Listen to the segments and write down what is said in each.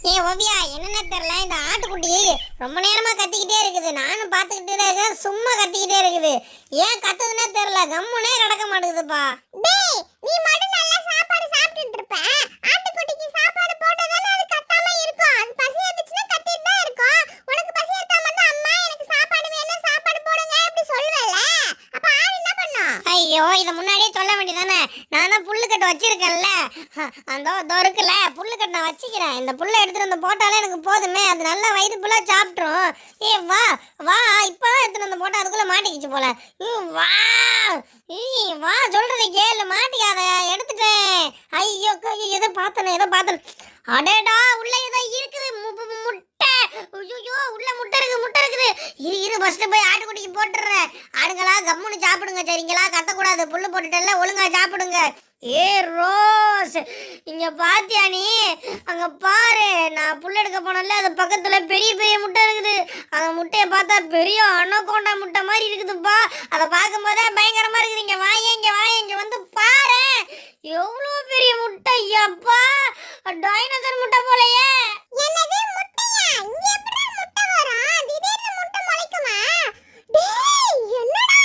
ஏ ஓவியா என்னன்னு தெரியல? இந்த ஆட்டுக்குட்டி ரொம்ப நேரமா கத்திக்கிட்டே இருக்குது. நானும் பார்த்துக்கிட்டே தான் இருக்கேன். சும்மா கத்திக்கிட்டே இருக்குது. ஏன் கத்துதுன்னே தெரியல. கம்முனே கிடக்க மாட்டேங்குதுப்பா. டேய் நீ மட்டும் நல்லா சாப்பாடு சாப்பிட்டுட்டு இருப்ப. ஆட்டுக்குட்டிக்கு சாப்பாடு போட்டதானே அது கத்தாம இருக்கும். அது பசி எடுத்துச்சுன்னா கத்திட்டு தான் இருக்கும். உனக்கு பசி எடுத்தா மட்டும் அம்மா எனக்கு சாப்பாடு வேணும் சாப்பாடு போடுங்க அப்படி சொல்லுவல்ல. அப்ப ஆடு என்ன பண்ணும்? ஐயோ இதை முன்னாடியே சொல்ல வேண்டியதானே நான் தான் புல்லுக்கட்டு வச்சிருக்கேன்ல. ஹ, அந்த இருக்குல்ல புல்லுக்கட்டு நான் வச்சுக்கிறேன். இந்த புல்லை எடுத்துகிட்டு வந்து போட்டாலே எனக்கு போதுமே. அது நல்லா வயிறு ஃபுல்லாக சாப்பிட்ரும் ஏ வா வா இப்போதான் எடுத்துகிட்டு வந்து போட்டால் அதுக்குள்ளே மாட்டிக்கிச்சு போல. ம், வா ஈ, வா சொல்கிறது கேளு மாட்டிக்காத எடுத்துட்டேன். ஐயோ ஐயோ, ஏதோ பார்த்தனே ஏதோ பார்த்தேன். அடேடா உள்ளே ஏதோ இருக்குது. மு- முட்டை. ஐயோ உள்ளே முட்டை இருக்குது முட்டை இருக்குது. இரு இரு ஃபஸ்ட்டு போய் ஆட்டுக்குட்டிக்கு போட்டுறேன் ஆடுங்களா கம்முன்னு சாப்பிடுங்க சரிங்களா? கத்தக்கூடாது புல்லு போட்டுட்டல ஒழுங்கா சாப்பிடுங்க. ஏ ரோஸ். இங்க பாத்தியா நீ? அங்க பாரு. நான் புல் எடுக்க போனல அது பக்கத்துல பெரிய பெரிய முட்டை இருக்குது. அந்த முட்டையை பார்த்தா பெரிய அனகோண்டா முட்டை மாதிரி இருக்குதுப்பா. அதை பார்க்கும்போதே பயங்கரமா இருக்குது. இங்க வாங்க இங்க வாங்க இங்க வந்து பாரு. எவ்வளோ பெரிய முட்டை ஐயாப்பா டைனோசர் முட்டை போலயே என்னது முட்டையா இங்க எப்படிடா முட்டை வரும் திடீர்னு முட்டை முளைக்குமா டேய் என்னடா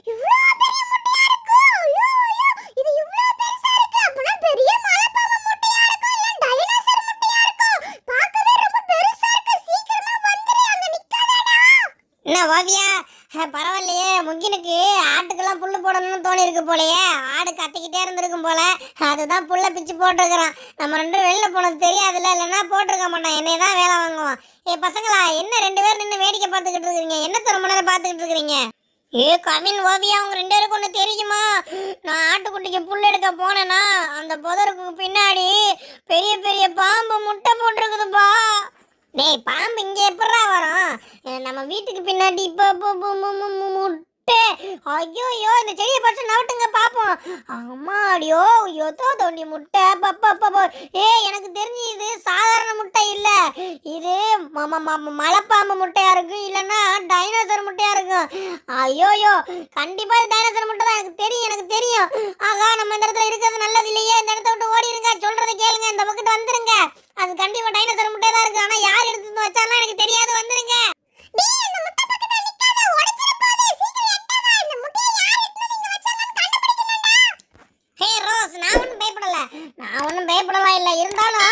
இது இவ்ளோ பெரிய முட்டையா இருக்கு ஐயோ ஐயோ இது இவ்ளோ பெருசா இருக்கு அப்பனா பெரிய மலைப்பாம்பு முட்டையா இருக்கும் இல்ல டைனோசர் முட்டையா இருக்கும் பார்க்கவே ரொம்ப பெருசா இருக்கு சீக்கிரமா வந்துரு அங்க நிக்காதடா என்ன ஓவியா? பரவாயில்லையே. முகினுக்கு ஆட்டுக்கெல்லாம் புல்லு போடணும்னு தோணி இருக்கு போலயே. ஆடு கத்திக்கிட்டே இருந்திருக்கும் போல. அதுதான் புல்லை பிச்சு போட்டிருக்கிறான். நம்ம ரெண்டு வெளியில் வெளில போனது தெரியாதுல்ல. இல்லைன்னா போட்டிருக்க மாட்டான். என்னை தான் வேலை வாங்குவான். ஏ பசங்களா என்ன ரெண்டு பேரும் நின்று வேடிக்கை பார்த்துக்கிட்டு இருக்கிறீங்க? என்ன ரொம்ப நேரம் பார்த்துக்கிட்டு இருக்கிறீங்க? ஏ கவின் ஓவியா அவங்க ரெண்டு பேருக்கு ஒன்று தெரியுமா? நான் ஆட்டுக்குட்டிக்கு புல் எடுக்க போனேன்னா அந்த புதருக்கு பின்னாடி பெரிய பெரிய பாம்பு முட்டை போட்டிருக்குதுப்பா. டேய் பாம்பு இங்கே எப்படா வரும்? நம்ம வீட்டுக்கு பின்னாடி இப்போ முட்டை. ஐயோ ஐயோ இந்த செடியை பறிச்சு நவட்டுங்க பார்ப்போம் அம்மாடியோ எதோ தோண்டி முட்டை. பப்பா ஏ ஏய் எனக்கு தெரிஞ்சு இது சாதாரண முட்டை இல்லை. இது மலைப்பாம்பு முட்டையா இருக்கும் இல்லைன்னா டைனோசர் முட்டையா இருக்கும். ஐயோயோ கண்டிப்பா இது டைனோசர் முட்டை தான். எனக்கு தெரியும் எனக்கு தெரியும். ஆகா நம்ம இந்த இடத்துல இருக்கிறது நல்லது இல்லையே. இந்த இடத்த விட்டு ஓடிருங்க. சொல்கிறத கேளுங்க. இந்த பக்கத்து வந்துருங்க. அது கண்டிப்பா டைனோசர் முட்டை தான் இருக்கு. ஆனா யார் எடுத்து வச்சாலும் எனக்கு தெரியாது. வந்துருங்க. ரோஸ் நான் ஒன்றும் நான் ஒன்றும் பயப்படலாம் இல்லை இருந்தாலும்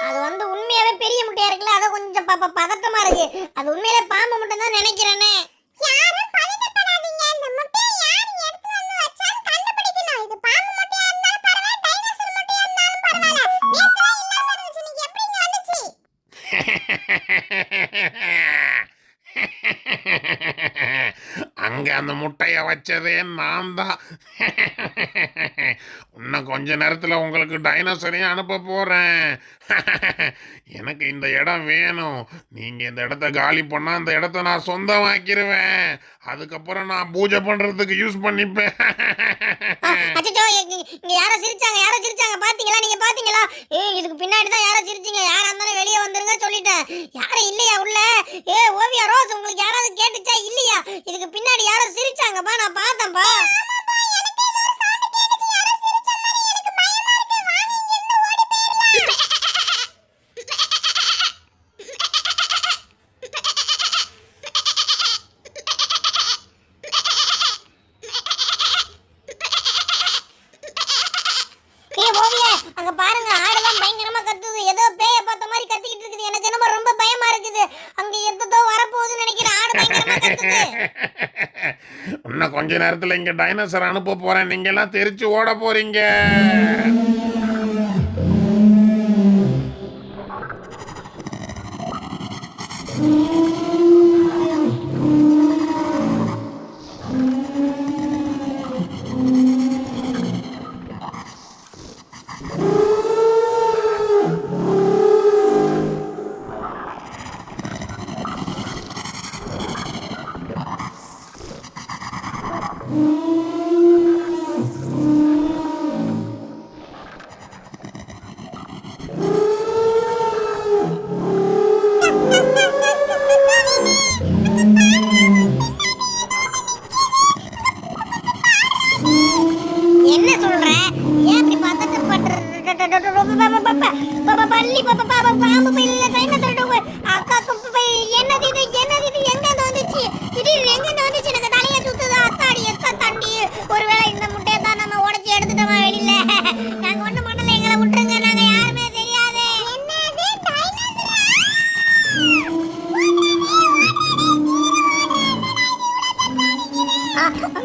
அது வந்து உண்மையாவே பெரிய முட்டையாக இருக்குல்ல அதை கொஞ்சம் ப ப- பதட்டமா இருக்கு. அது உண்மையிலே பாம்பு மட்டும்தான் தான் நினைக்கிறேனே. யாரும் அங்க அந்த முட்டையை வச்சதே நான் தான் இன்னும் கொஞ்ச நேரத்துல உங்களுக்கு டைனோசரையும் அனுப்ப போறேன். எனக்கு இந்த இடம் வேணும். நீங்க இந்த இடத்த காலி பண்ணா அந்த இடத்த நான் சொந்தமாக்கிருவேன். அதுக்கப்புறம் நான் பூஜை பண்றதுக்கு யூஸ் பண்ணிப்பேன். யாரோ சிரிச்சாங்க யாரோ சிரிச்சாங்க. பாத்தீங்களா நீங்க பாத்தீங்களா? ஏ இதுக்கு பின்னாடி தான் யாரோ சிரிச்சீங்க. யாரா இருந்தாலும் வெளியே வந்துருங்க சொல்லிட்டேன். யாரும் இல்லையா உள்ள? ஏ ஓவியா ரோஸ் உங்களுக்கு யாராவது கேட்டுச்சா இல்லையா இதுக்கு பின்னாடி யாரோ சிரிச்சாங்கப்பா நான் பார்த்தேன்ப்பா ஏ ஓவியா அங்க பாருங்க ஆடெல்லாம் பயங்கரமா கத்துது ஏதோ பேய பார்த்த மாதிரி கத்திக்கிட்டு இருக்குது எனக்கு என்னமோ ரொம்ப பயமா இருக்குது அங்க எதோ வரப்போகுதுன்னு நினைக்கிறேன் ஆடு பயங்கரமா கத்துது இன்னும் கொஞ்ச நேரத்துல இங்க டைனோசர் அனுப்ப போறேன். நீங்க எல்லாம் தெரிச்சு ஓட போறீங்க.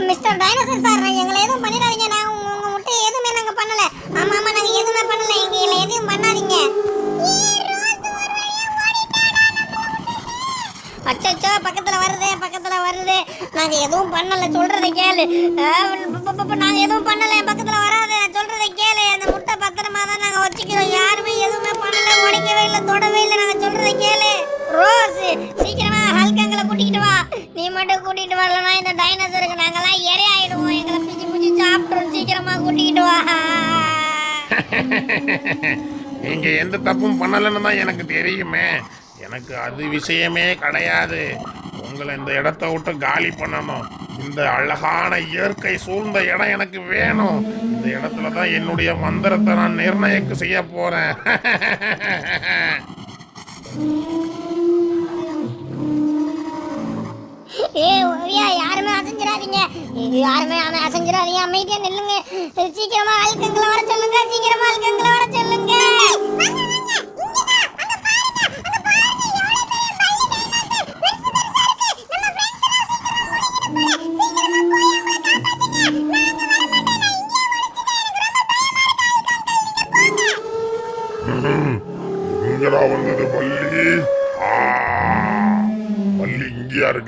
மிஸ்டர் டைனோசர் சார் எங்களை எதுவும் பண்ணிடாதீங்க. நான் உங்க உங்க முட்டை எதுவுமே நாங்க பண்ணல. ஆமா ஆமா நாங்க எதுவுமே பண்ணல. எங்களை எதுவும் பண்ணாதீங்க. அச்சோ பக்கத்துல வருது பக்கத்துல வருது. நாங்க எதுவும் பண்ணல. சொல்றதை கேளு. நாங்க எதுவும் பண்ணல. என் பக்கத்துல வராது. சொல்றதை கேளு. அந்த முட்டை பத்திரமா தான் நாங்க வச்சுக்கிறோம். யாருமே எதுவுமே பண்ணல. உடைக்கவே இல்லை தொடவே இல்லை. நாங்க சொல்றதை கேளு. ரோஸ் சீக்கிரமா ஹல்கங்களை கூட்டிக்கிட்டு வா. மட்டும் கூட்டிட்டு வரலனா இந்த டைனோசருக்கு நாங்கெல்லாம் இரையாயிடுவோம். எங்களை பிச்சு பிச்சு சாப்பிட்டுரும். சீக்கிரமா கூட்டிட்டு வா. நீங்க எந்த தப்பும் பண்ணலன்னு தான் எனக்கு தெரியுமே. எனக்கு அது விஷயமே கிடையாது. உங்களை இந்த இடத்த விட்டு காலி பண்ணணும். இந்த அழகான இயற்கை சூழ்ந்த இடம் எனக்கு வேணும். இந்த இடத்துல தான் என்னுடைய மந்திரத்தை நான் நிர்ணயிக்க செய்ய போறேன். அசைஞ்சிடாதீங்க யாருமே அமை- அசைஞ்சிடாதீங்க. அமைதியா நில்லுங்க. சீக்கிரமா அழுக்கங்களை வர சொல்லுங்க. சீக்கிரமா அழுக்கங்களை வர சொல்லுங்க.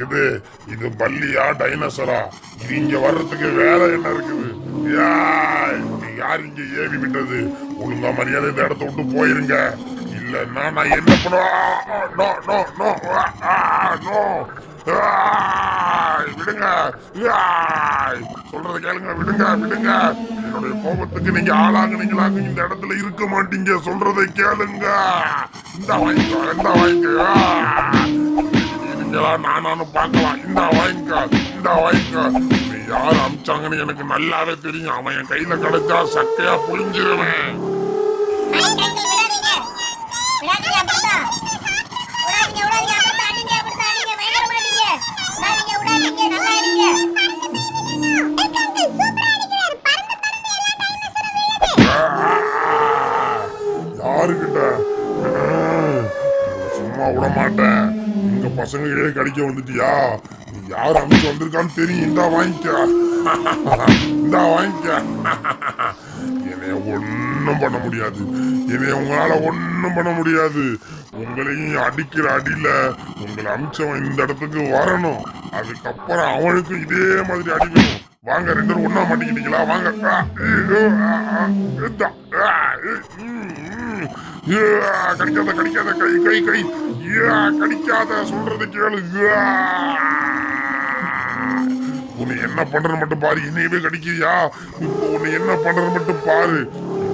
இருக்குது. இது பள்ளியா டைனோசரா இது இங்க வர்றதுக்கு வேற என்ன இருக்குது? யார் இங்க ஏவி விட்டது? ஒழுங்கா மரியாதை இந்த இடத்த விட்டு போயிருங்க. இல்லன்னா நான் என்ன பண்ணுவேன்? நோ நோ நோ விடுங்க. ஆய், சொல்றதை கேளுங்க விடுங்க விடுங்க. என்னுடைய கோபத்துக்கு நீங்க ஆளாகுனீங்களாங்க இந்த இடத்துல இருக்க மாட்டீங்க. சொல்றதை கேளுங்க. இந்த வாங்கிக்கோ இந்த வாங்கிக்கோ. நீங்களா நானும் பார்க்கலாம். இந்த வாங்கிக்கோ இந்த வாங்கிக்கோ. நீ யார் அமிச்சாங்கன்னு எனக்கு நல்லாவே தெரியும். அவன் என் கையில கிடைச்சா சக்கையா புழிஞ்சிருவேன். யாருக்கிட்ட? சும்மா விட மாட்டேன் எங்க பசங்களே கடிக்க வந்துட்டியா? யார் அமைச்சு வந்திருக்கான்னு தெரியும் இந்தா வாங்கிக்க. இந்தா வாங்கிக்க. என்னைய ஒன்றும் பண்ண முடியாது. என்னைய உங்களால ஒன்றும் பண்ண முடியாது. உங்களையும் அடிக்கிற அடியில உங்களை அமிச்சவன் இந்த இடத்துக்கு வரணும். அதுக்கப்புறம் அவனுக்கும் இதே மாதிரி அடி வேணும். வாங்க ரெண்டு பேரும் ஒண்ணா மாட்டிக்கிட்டீங்களா? வாங்க. ஏ, கடிக்காத கடிக்காத கை கை கை. கடிக்காத சொல்றது கேளு. உன்னை என்ன பண்றது மட்டும் பாரு என்னையவே கடிக்கிறியா? இப்போ உன்னை என்ன பண்றது மட்டும் பாரு.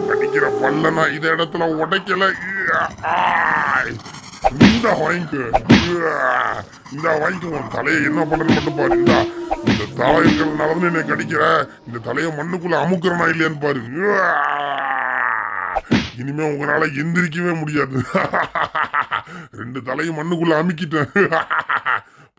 கடிக்கிற பல்லனா இந்த இடத்துல உடைக்கல. இந்த வாங்கிக்கு இந்த வாங்கிக்கு உன் தலையை என்ன பண்றது மட்டும் பாரு. இந்த இந்த தலை இருக்கிறதுனால தான் என்னை கடிக்கிற? இந்த தலையை மண்ணுக்குள்ள அமுக்குறனா இல்லையான்னு பாரு. இனிமே உங்களால எந்திரிக்கவே முடியாது. ரெண்டு தலையும் மண்ணுக்குள்ள அமுக்கிட்டேன்.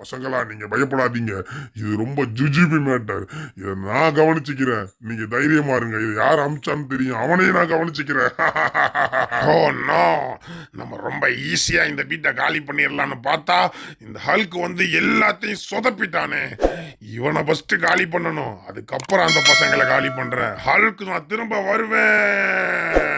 பசங்களா நீங்க பயப்படாதீங்க. இது ரொம்ப ஜுஜிபி மேட்டர். இதை நான் கவனிச்சுக்கிறேன். நீங்க தைரியமா இருங்க. இது யார் அமிச்சான்னு தெரியும். அவனையும் நான் கவனிச்சுக்கிறேன். Oh ஓ நோ நம்ம ரொம்ப ஈஸியா இந்த வீட்டை காலி பண்ணிடலாம்னு பார்த்தா இந்த ஹல்க் வந்து எல்லாத்தையும் சொதப்பிட்டானே. இவனை ஃபர்ஸ்ட் காலி பண்ணணும். அதுக்கப்புறம் அந்த பசங்களை காலி பண்றேன். ஹல்க் நான் திரும்ப வருவேன்.